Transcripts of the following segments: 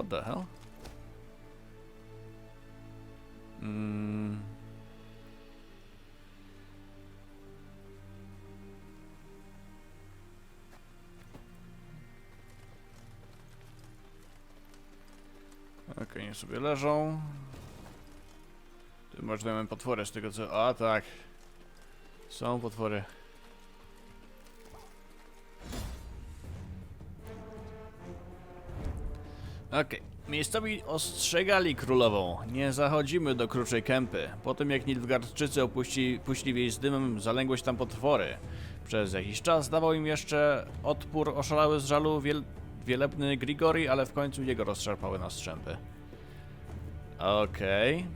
What the hell? Mm. Okej, nie sobie leżą. Tu mamy potwory z tego co... A tak. Są potwory. Okej. Miejscowi ostrzegali królową. Nie zachodzimy do kruczej kępy. Po tym jak Nilfgaardczycy opuści, puścili z dymem, zalęgły się tam potwory. Przez jakiś czas dawał im jeszcze odpór oszalały z żalu wiel wielebny Grigori, ale w końcu jego rozszarpały na strzępy. Okej.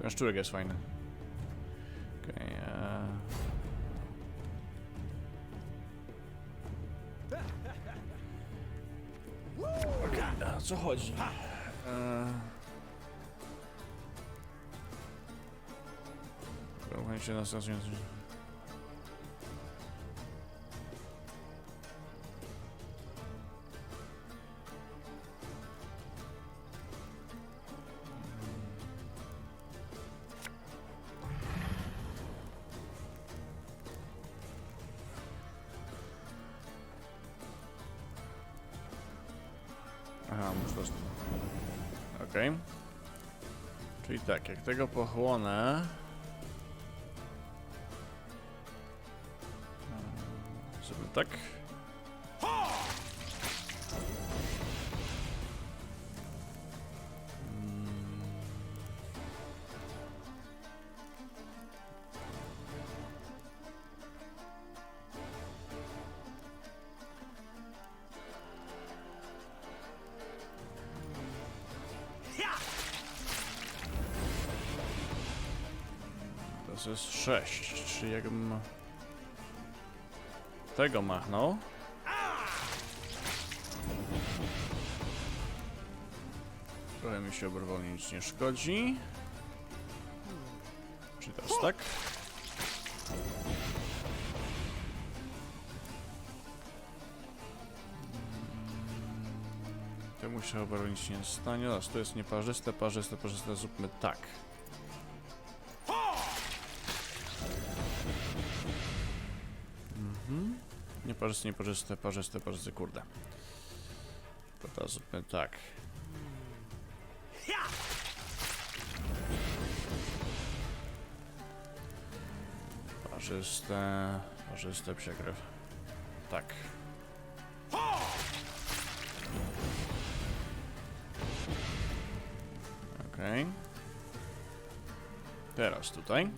Ten szczurek jest fajny. Co chodzi? Eee... Trochę się następnie... Aha, tak, jak tego pochłonę... Sobie tak. To jest 6, czyli jakbym tego machnął. Trochę mi się oberwało, nic nie szkodzi. Czyli teraz tak. Temu się oberwał, nic nie stanie. Teraz to jest nieparzyste, parzyste, parzyste. Zróbmy tak. Nieparzyste, nieparzyste, parzyste, parzyste, kurde. To zróbmy tak. Parzyste, parzyste przekrew. Tak. Okej. Teraz tutaj.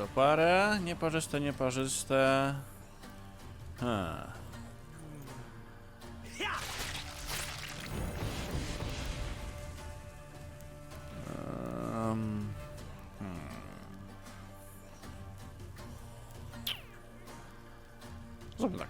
To parę. Nieparzyste, nieparzyste. Um, hmm. Zróbmy tak.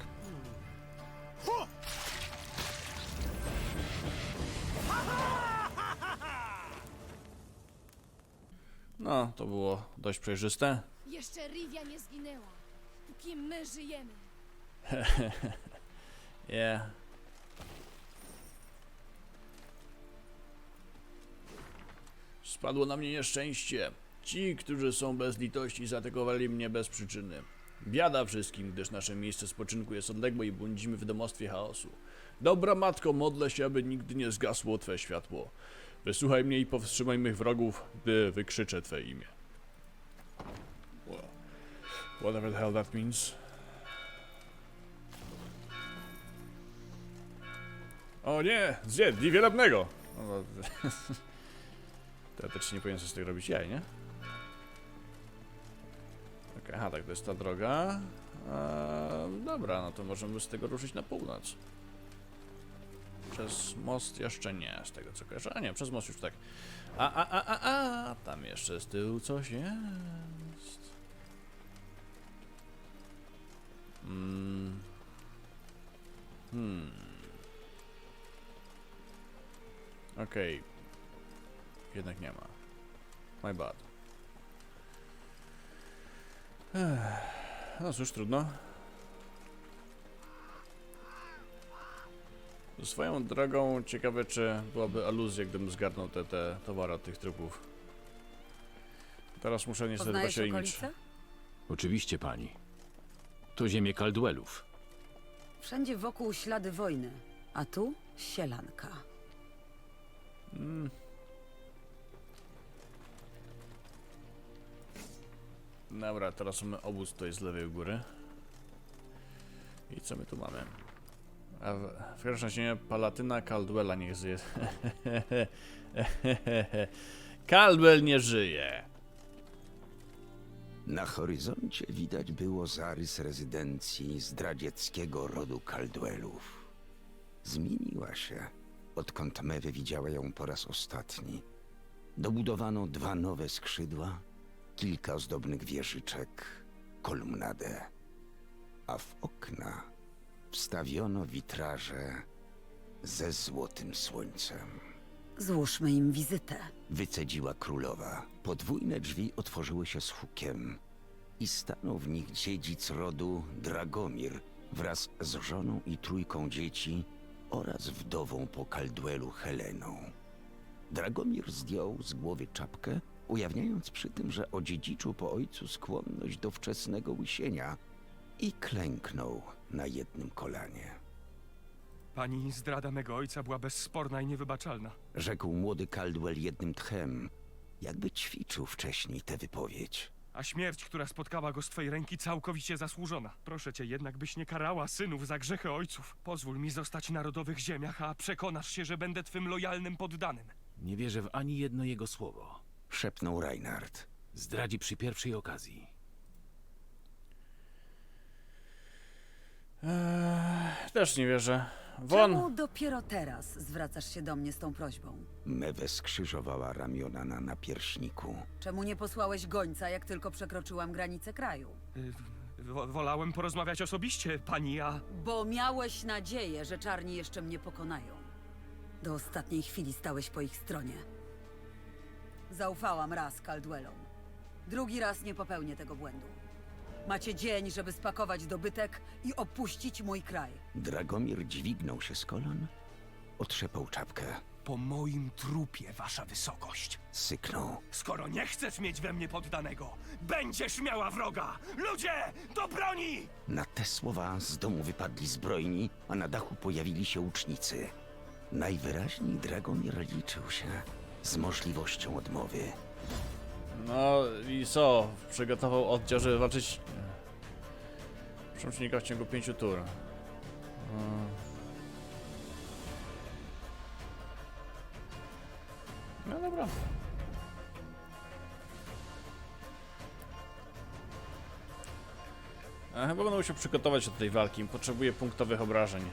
No, to było dość przejrzyste. Jeszcze Rivia nie zginęła, póki my żyjemy. Yeah. Spadło na mnie nieszczęście. Ci, którzy są bez litości, zaatakowali mnie bez przyczyny. Biada wszystkim, gdyż nasze miejsce spoczynku jest odległe i błądzimy w domostwie chaosu. Dobra matko, modlę się, aby nigdy nie zgasło Twe światło. Wysłuchaj mnie i powstrzymaj mych wrogów, gdy wykrzyczę Twe imię. Wha- Whatever the hell that means. O nie, zjedli wielebnego! No, Teoretycznie nie powinien sobie z tego robić jaj, nie? Okej, aha, tak, to jest ta droga. Eee, dobra, no to możemy z tego ruszyć na północ. Przez most jeszcze nie, z tego co kojarzę. A nie, przez most już tak. A, a, a, a, a, tam jeszcze z tyłu coś jest. Mm. Hmm. Okej. Jednak nie ma. My bad. No cóż, trudno. Swoją drogą ciekawe, czy byłaby aluzja, gdybym zgarnął te, te towary od tych trupów. Teraz muszę niestety Poznajesz okolice? Oczywiście, pani. To ziemie Caldwellów. Wszędzie wokół ślady wojny, a tu sielanka. Mm. Dobra, teraz mamy obóz tutaj z lewej u góry. I co my tu mamy? A w, w każdym razie Palatyna Caldwella niech żyje. Caldwell nie żyje. Na horyzoncie widać było zarys rezydencji zdradzieckiego rodu Caldwellów. Zmieniła się, odkąd Mewy widziała ją po raz ostatni. Dobudowano dwa nowe skrzydła, kilka ozdobnych wieżyczek, kolumnadę, a w okna wstawiono witraże ze złotym słońcem. Złóżmy im wizytę. Wycedziła królowa. Podwójne drzwi otworzyły się z hukiem i stanął w nich dziedzic rodu Dragomir wraz z żoną i trójką dzieci oraz wdową po Caldwellu Heleną. Dragomir zdjął z głowy czapkę, ujawniając przy tym, że odziedziczył po ojcu skłonność do wczesnego łysienia i klęknął na jednym kolanie. Pani zdrada mego ojca była bezsporna i niewybaczalna. Rzekł młody Caldwell jednym tchem, jakby ćwiczył wcześniej tę wypowiedź. A śmierć, która spotkała go z twej ręki, całkowicie zasłużona. Proszę cię jednak, byś nie karała synów za grzechy ojców. Pozwól mi zostać na rodowych ziemiach, a przekonasz się, że będę twym lojalnym poddanym. Nie wierzę w ani jedno jego słowo. Szepnął Reinhard. Zdradzi przy pierwszej okazji. Eee, też nie wierzę. Won! Czemu dopiero teraz zwracasz się do mnie z tą prośbą? Mewe skrzyżowała ramiona na napierśniku. Czemu nie posłałeś gońca, jak tylko przekroczyłam granicę kraju? Y, wo- wolałem porozmawiać osobiście, pani, a... Bo miałeś nadzieję, że czarni jeszcze mnie pokonają. Do ostatniej chwili stałeś po ich stronie. Zaufałam raz Caldwellom. Drugi raz nie popełnię tego błędu. Macie dzień, żeby spakować dobytek i opuścić mój kraj. Dragomir dźwignął się z kolan, otrzepał czapkę, Po moim trupie, wasza wysokość. syknął. Skoro nie chcesz mieć we mnie poddanego, będziesz miała wroga! Ludzie, do broni! Na te słowa z domu wypadli zbrojni, a na dachu pojawili się łucznicy. Najwyraźniej Dragomir liczył się z możliwością odmowy. No i co? Przygotował oddział, żeby walczyć przeciwnika w ciągu pięciu tur. Mm. No dobra. A chyba będę musiał przygotować do tej walki. Potrzebuję punktowych obrażeń.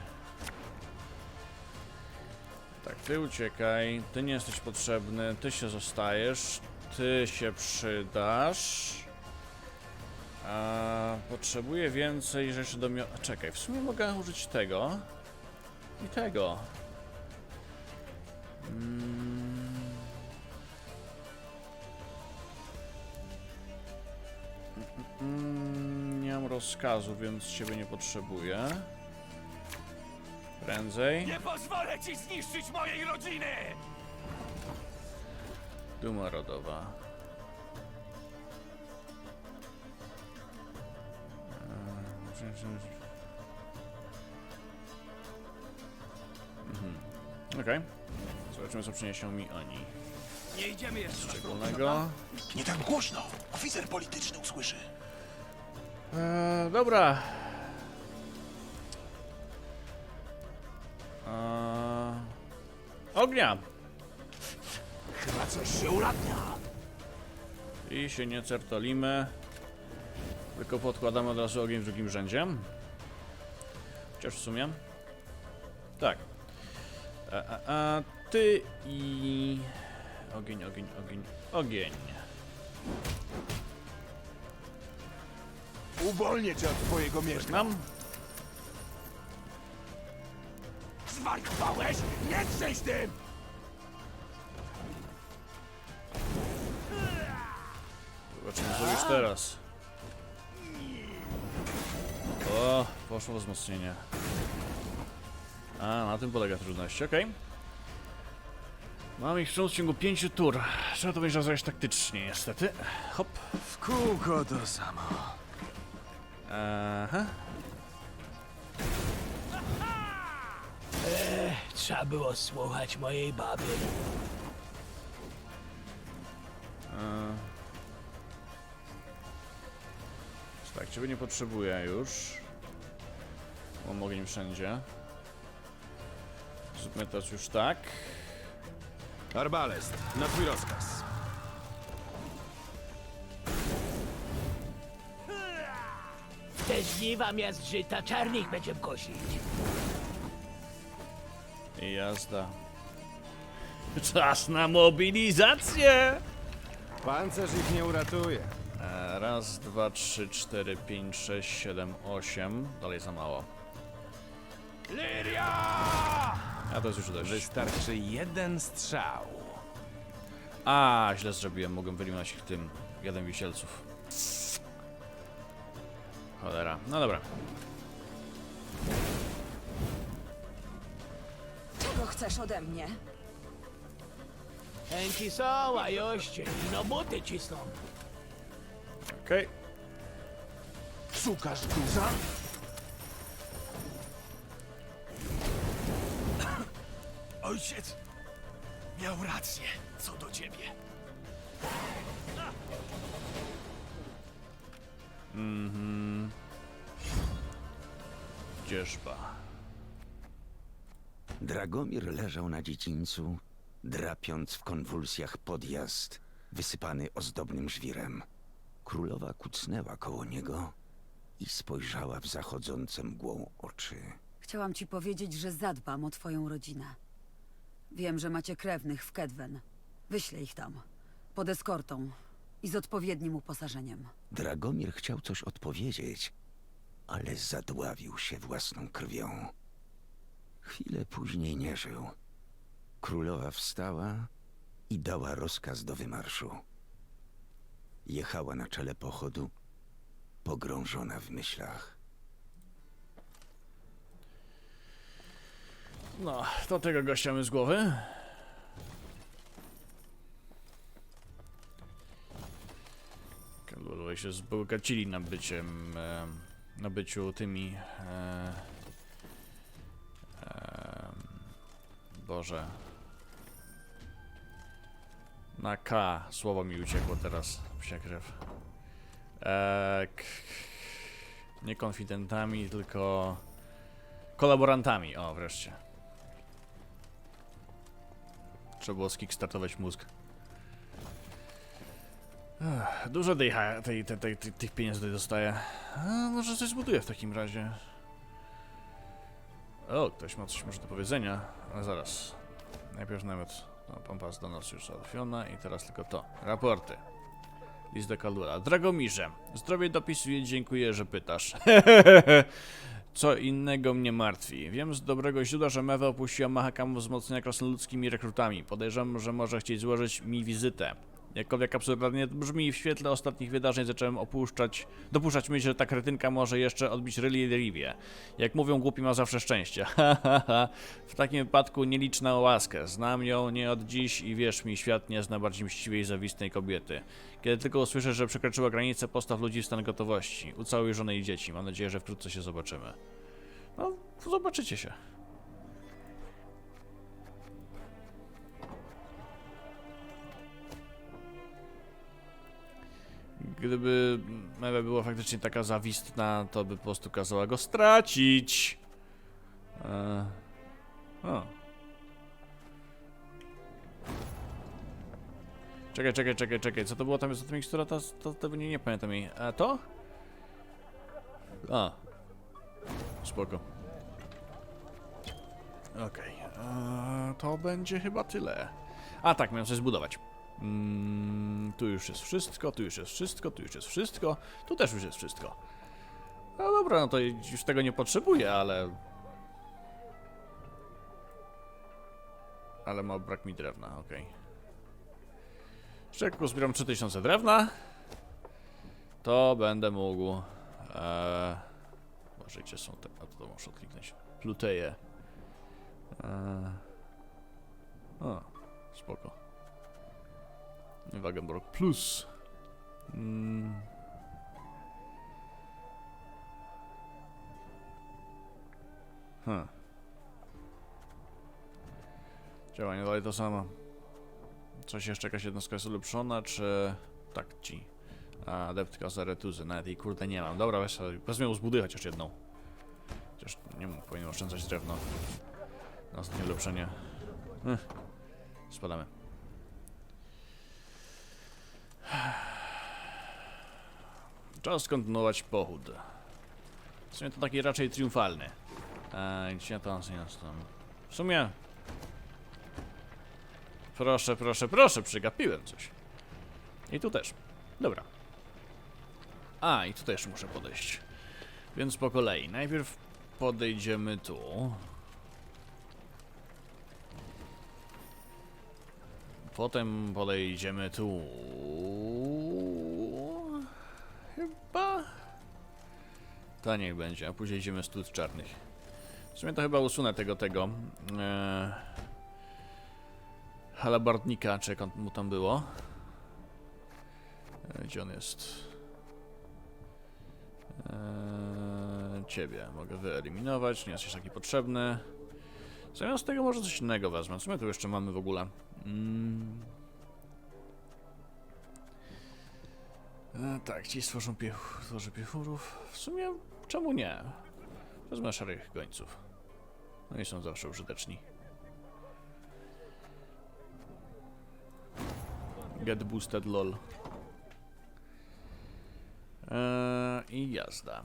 Tak, ty uciekaj, ty nie jesteś potrzebny, ty się zostajesz, ty się przydasz. A, potrzebuję więcej rzeczy do mio... Czekaj, w sumie mogę użyć tego. I tego. Mm. Mm, nie mam rozkazu, więc ciebie nie potrzebuję. Prędzej. Nie pozwolę ci zniszczyć mojej rodziny! Duma rodowa. Eee, Mhm. Okej. Zobaczymy, co przyniesią mi oni. Nie idziemy jeszcze. Szczególnego. Nie tak głośno! Oficer polityczny usłyszy. Eee, dobra. Eee, ognia! Chyba coś się ulatnia. I się nie certolimy. Tylko podkładamy od razu ogień w drugim rzędzie. Chociaż w sumie. Tak. A, a, a ty i. Ogień, ogień, ogień, ogień. Uwolnię cię od twojego mieszka. Zwariowałeś? Nie trzęś tym! Co już teraz. O, poszło wzmocnienie. A, na tym polega trudność, okej. Mam ich w ciągu 5 tur. Trzeba to będzie rozegrać taktycznie, niestety. Hop. W kółko to samo. Aha. Trzeba było słuchać mojej baby. Tak, ciebie nie potrzebuję już. Mogę nim wszędzie. Zróbmy teraz już tak. Arbalest, na twój rozkaz. Te żniwa miast żyta czarnych będziemy kosić. I jazda. Czas na mobilizację! Pancerz ich nie uratuje. Raz, dwa, trzy, cztery, pięć, sześć, siedem, osiem. Dalej za mało. Liria! A to jest już dość. Wystarczy jeden strzał. A, źle zrobiłem. Mogłem wyeliminować ich tym. Jeden wisielców. Cholera. No dobra. Czego chcesz ode mnie? Chęci są, a joście, no buty cisną. Okej. Szukasz guza? Ojciec miał rację co do ciebie. Dzierżba. Dragomir leżał na dziedzińcu, drapiąc w konwulsjach podjazd, wysypany ozdobnym żwirem. Królowa kucnęła koło niego i spojrzała w zachodzące mgłą oczy. Chciałam ci powiedzieć, że zadbam o twoją rodzinę. Wiem, że macie krewnych w Kedwen. Wyślę ich tam. Pod eskortą i z odpowiednim uposażeniem. Dragomir chciał coś odpowiedzieć, ale zadławił się własną krwią. Chwilę później nie żył. Królowa wstała i dała rozkaz do wymarszu. Jechała na czele pochodu, pogrążona w myślach. No, to tego gościa my z głowy. Kaluluj się zbogacili na byciem, e, na byciu tymi, e, e, Boże. Na K słowo mi uciekło teraz, psia krew. E, k, nie konfidentami, tylko kolaborantami, o wreszcie. Trzeba było skickstartować mózg. Dużo tej, tej, tej, tej, tych pieniędzy tutaj dostaję. A, może coś zbuduję w takim razie. O, ktoś ma coś może do powiedzenia. Ale zaraz. Najpierw nawet no, pompas do nas już załatwiona i teraz tylko to. Raporty. List do Caldwella. Dragomirze, zdrowie dopisuje, dziękuję, że pytasz. Co innego mnie martwi. Wiem z dobrego źródła, że Mewe opuściła Mahakamu wzmocnienia krasnoludzkimi rekrutami. Podejrzewam, że może chcieć złożyć mi wizytę. Jakkolwiek absurdalnie brzmi, w świetle ostatnich wydarzeń zacząłem opuszczać, dopuszczać myśl, że ta kretynka może jeszcze odbić Ryli Rivię. Jak mówią, głupi ma zawsze szczęście. w takim wypadku nieliczna łaskę. Znam ją nie od dziś i wierz mi, świat nie zna bardziej mściwej i zawistnej kobiety. Kiedy tylko usłyszę, że przekroczyła granicę, postaw ludzi w stan gotowości. Ucałuj żonę i dzieci. Mam nadzieję, że wkrótce się zobaczymy. No, zobaczycie się. Gdyby Mewe była faktycznie taka zawistna, to by po prostu kazała go stracić. Eee. O. Czekaj, czekaj, czekaj, czekaj. Co to było tam za ta mikstura? To, to, to nie, nie pamiętam jej. A to? A. Spoko. Okej. eee, To będzie chyba tyle. A tak, miałem coś zbudować. Mm, tu już jest wszystko, tu już jest wszystko, tu już jest wszystko, tu też już jest wszystko. No dobra, no to już tego nie potrzebuję, ale... Ale ma brak mi drewna, okej. Jeszcze jak uzbieram 3000 drewna, to będę mógł... Eee, Uważajcie, są te... A to muszę kliknąć. Pluteje. Eee. O, spoko. Wagenborg Plus. Mm. Hm. Działanie dalej to samo. Coś jeszcze, jakaś jednostka jest ulepszona, czy... Tak, ci. A, adeptka z Aretuzy, nawet jej kurde nie mam. Dobra, weź wezmę ją zbuduję chociaż jedną. Chociaż nie wiem, powinien oszczędzać drewno. Na ostatnie ulepszenie. Ech. Spadamy. Czas kontynuować pochód. W sumie to taki raczej triumfalny. Eee, gdzie tam? W sumie... Proszę, proszę, proszę, przegapiłem coś. I tu też. Dobra. A, i tu też muszę podejść. Więc po kolei. Najpierw podejdziemy tu. Potem podejdziemy tu. To niech będzie, a później idziemy stud czarnych. W sumie to chyba usunę tego, tego. E, halabardnika, czy jak on mu tam było. E, Gdzie on jest? Eee, ciebie mogę wyeliminować, nie jesteś taki potrzebny. Zamiast tego może coś innego wezmę. Co my tu jeszcze mamy w ogóle? Mm. E, tak, ci stworzą piech tworzy piechurów. W sumie czemu nie? Wezmę szarych gońców. No i są zawsze użyteczni. Get boosted lol. Eee, I jazda.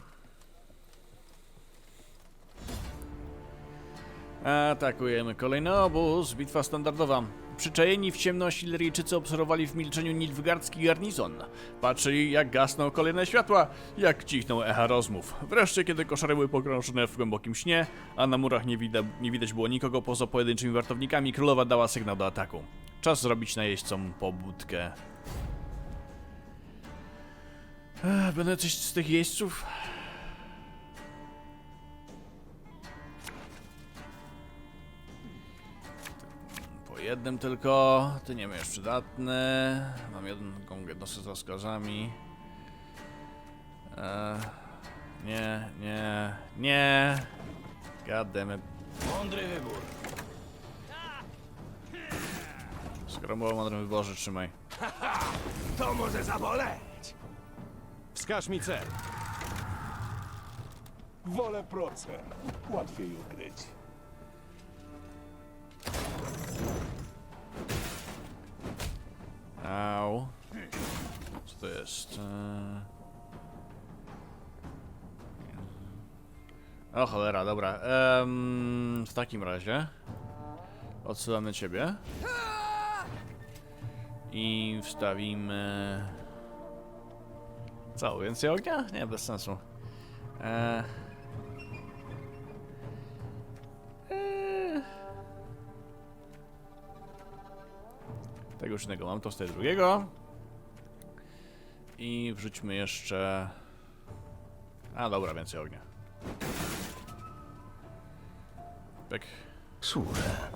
Atakujemy kolejny obóz. Bitwa standardowa. Przyczajeni w ciemności Ilryjczycy obserwowali w milczeniu nilfgardzki garnizon. Patrzyli jak gasną kolejne światła, jak cichną echa rozmów. Wreszcie, kiedy koszary były pogrążone w głębokim śnie, a na murach nie, wida nie widać było nikogo poza pojedynczymi wartownikami, królowa dała sygnał do ataku. Czas zrobić najeźdźcom pobudkę. Ech, Będę coś z tych jeźdźców? Jednym tylko. Ty nie będziesz przydatny. Mam jedną jednostkę z rozkazami. Eee, nie, nie, nie. Goddammit. Mądry wybór. Skoro mowa o mądrym wyborze, trzymaj. To może zaboleć. Wskaż mi cel. Wolę proce. Łatwiej ukryć. Au. Co to jest? Eee... O cholera, dobra. Em, w takim razie odsyłamy ciebie. I wstawimy... Co, więcej ognia? Nie, bez sensu. Eee... Tego już innego mam, to z tego drugiego. I wrzućmy jeszcze... A dobra, więcej ognia. Pyk, Służę.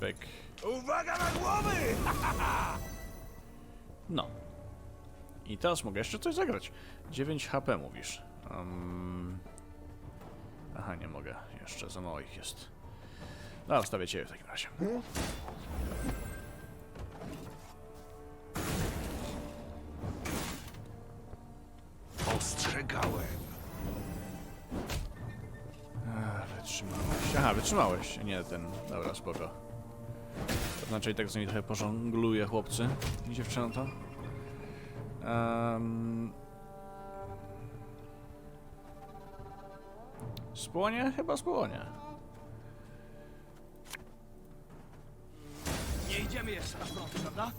pyk. Uwaga na głowy! No. I teraz mogę jeszcze coś zagrać. 9 HP mówisz. Um... Aha, nie mogę. Jeszcze za mało ich jest. No, wstawię ciebie w takim razie. Ostrzegałem. Ech, Wytrzymałeś. Aha, wytrzymałeś. Nie ten. Dobra, spoko. To znaczy i tak z nimi trochę pożongluję, chłopcy i dziewczęta. Um... Spłonie? Chyba spłonie. Nie idziemy jeszcze na front, prawda?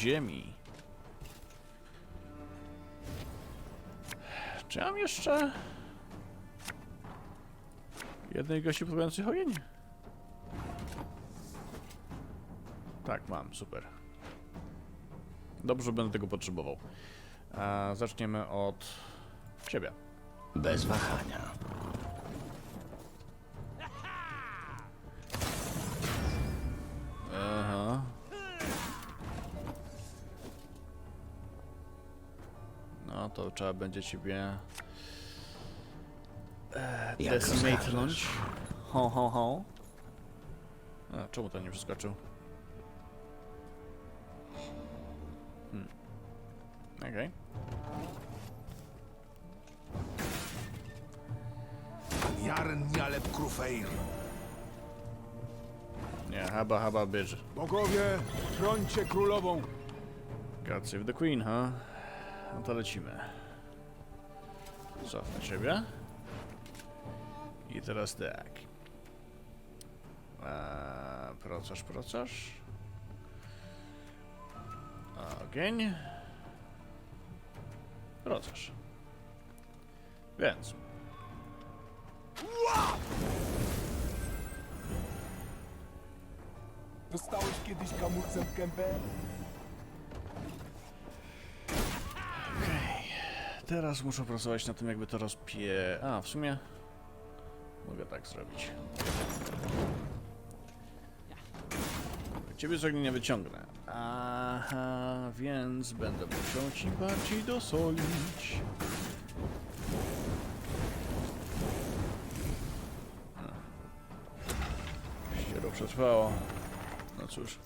Ziemi. Czy mam jeszcze... Jednej gości próbujących ogień? Tak, mam, super. Dobrze, będę tego potrzebował. Zaczniemy od ciebie. Bez wahania. No to trzeba będzie ciebie e, Jak decimate'nąć. Ho, ho, ho. A, czemu to nie przeskoczył? Hmm. Okej. Jarn Nialeb Krufeir. Nie, haba, haba, bierze. Bogowie, chrońcie królową. God save the Queen, ha? No to lecimy. Cofnę ciebie. I teraz tak. Eee, procasz, procasz. Ogień. Procasz. Więc. Dostałeś kiedyś kamulcem w gębę? Teraz muszę pracować na tym, jakby to rozpie... A, w sumie... Mogę tak zrobić. Ciebie z ognia nie wyciągnę. Aha, więc będę musiał ci bardziej dosolić. Ściero przetrwało. No cóż.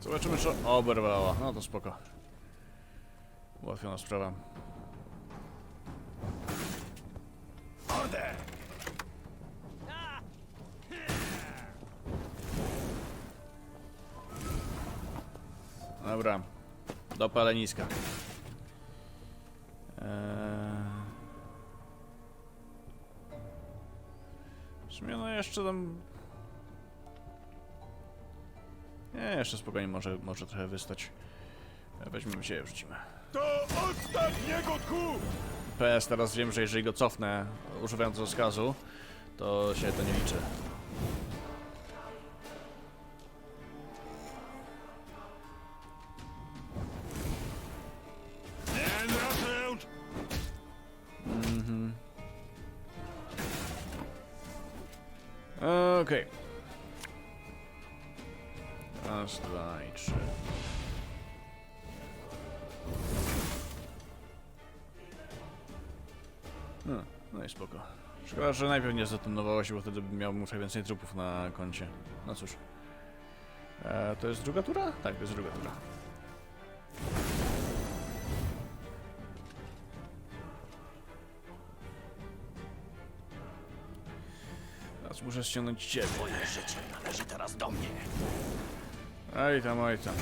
Zobaczymy, czy oberwała. No to spoko. Ułatwiona sprawa. Order! Dobra. Do paleniska. Eee... No jeszcze tam... Nie, jeszcze spokojnie może, może trochę wystać. Weźmiemy się i wrzucimy. To ostatniego tchu! PS teraz wiem, że jeżeli go cofnę używając rozkazu, to się to nie liczy. Szkoda, że najpierw nie zdetonowało się, bo wtedy bym miał muszę więcej trupów na koncie. No cóż. E, to jest druga tura? Tak, to jest druga tura. Teraz muszę ściągnąć ciebie. Moje życie należy teraz do mnie. Oj tam, oj tam.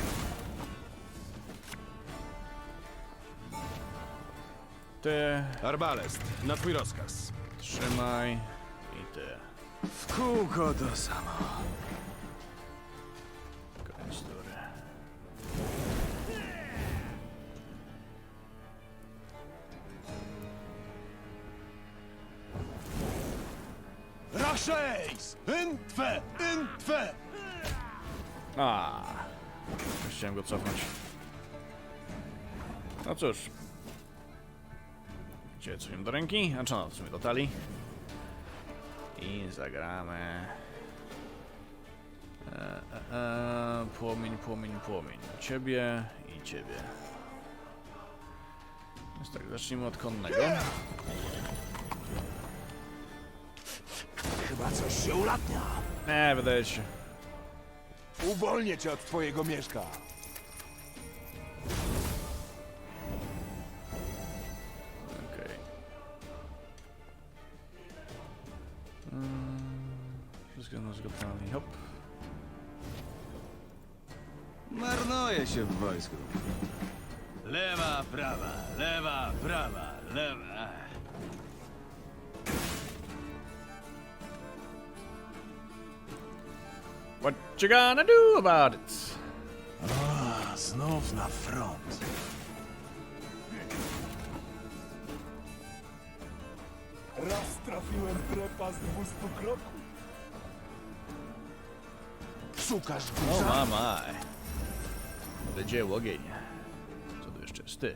Ty, Arbalest, na twój rozkaz. Trzymaj i ty. W kółko to samo. Koniec tury. Raszeis! Intwe! Intwe! A, chciałem go cofnąć. No cóż. Gdzie co im do ręki? A czy no, w sumie do talii. I zagramy. E, e, e, płomień, płomień, płomień. Ciebie i ciebie. Więc tak, zacznijmy od konnego. Chyba coś się ulatnia. Nie, wydaje się. Uwolnię cię od twojego mieszka. Hop. Marnuje się w wojsku. Lewa, prawa, lewa, prawa, lewa. What you gonna do about it? A, znów na front. Raz trafiłem trepa z 200 kroków. Szukasz O burza? mamaj. Będzie ogień. Co tu jeszcze jest? Ty.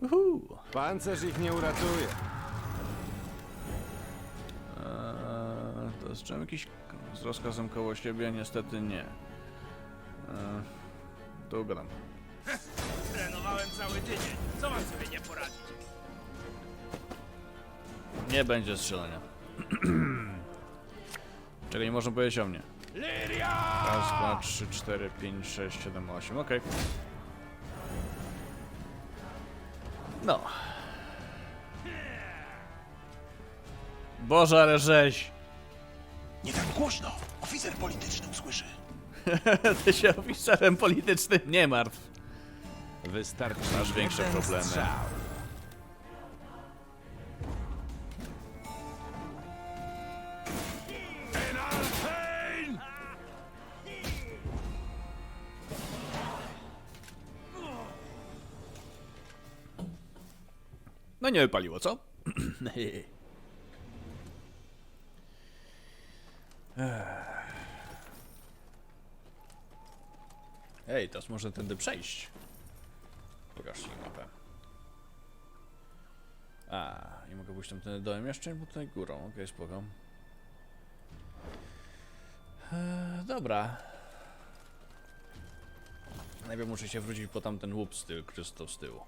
Uhu. Pancerz ich nie uratuje. Eee, to z czym jakiś z rozkazem koło siebie? Niestety nie. Eee, tu gadam. Trenowałem cały tydzień. Co mam sobie nie poradzić? Nie będzie strzelania. Czego nie można powiedzieć o mnie. Raz, dwa, trzy, cztery, pięć, sześć, siedem, osiem. Okej. No. Boże, ale rzeź! Nie tak głośno. Oficer polityczny usłyszy. Ty się oficerem politycznym nie martw. Wystarczy. Masz większe jeden problemy. strzał. Nie wypaliło, co? Ej, teraz można tędy przejść. Pokaż mi mapę. A, nie mogę pójść tam dołem jeszcze, bo tutaj górą. Okej, spoko. Eee, dobra. Najpierw muszę się wrócić po tamten łup z tyłu, z tyłu.